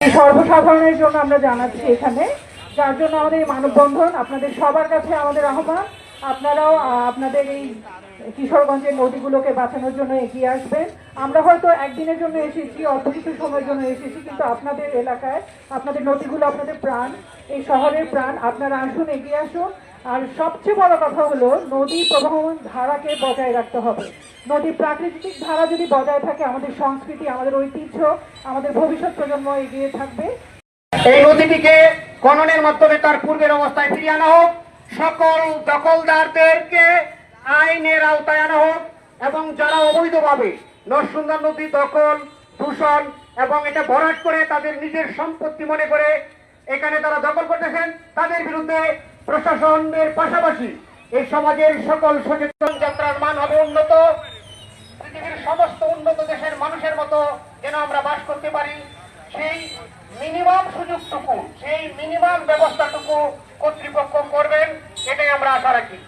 সর্বসাধারণের জন্য আমরা জানাচ্ছি এখানে। যার জন্য আমাদের এই মানববন্ধন আপনাদের সবার কাছে আমাদের আহ্বান। আপনারাও আপনাদের এই কিশোরগঞ্জের নদীগুলোকে বাঁচানোর জন্য এগিয়ে আসবেন। আমরা হয়তো একদিনের জন্য এসেছি কিছু সময়ের জন্য এসেছি, কিন্তু আপনাদের এলাকায়, আপনাদের নদীগুলো, আপনাদের প্রাণ, এই শহরের প্রাণ, আপনারা আসুন, এগিয়ে আসুন। আর সবচেয়ে বড় কথা হলো, নদী প্রবাহমান ধারাকে বজায় রাখতে হবে। নদীর প্রাকৃতিক ধারা যদি বজায় থাকে, আমাদের সংস্কৃতি, আমাদের ঐতিহ্য, আমাদের ভবিষ্যৎ প্রজন্ম এগিয়ে থাকবে। এই নদীটিকে খননের মাধ্যমে তার পূর্বের অবস্থায় ফিরিয়ে আনা হোক। সকল দখলদারদেরকে আইনের আওতায় আনা হোক এবং যারা অবৈধভাবে নরসুন্দর নদী দখল, দূষণ এবং এটা ভরাট করে তাদের নিজের সম্পত্তি মনে করে এখানে তারা দখল করতেছেন, তাদের বিরুদ্ধে প্রশাসনের পাশাপাশি এই সমাজের সকল সচেতন যাত্রার মান হবে উন্নত। পৃথিবীর সমস্ত উন্নত দেশের মানুষের মতো যেন আমরা বাস করতে পারি, সেই মিনিমাম সুযোগটুকু সেই মিনিমাম ব্যবস্থাটুকু কর্তৃপক্ষ করবেন এটাই আমরা আশা রাখি।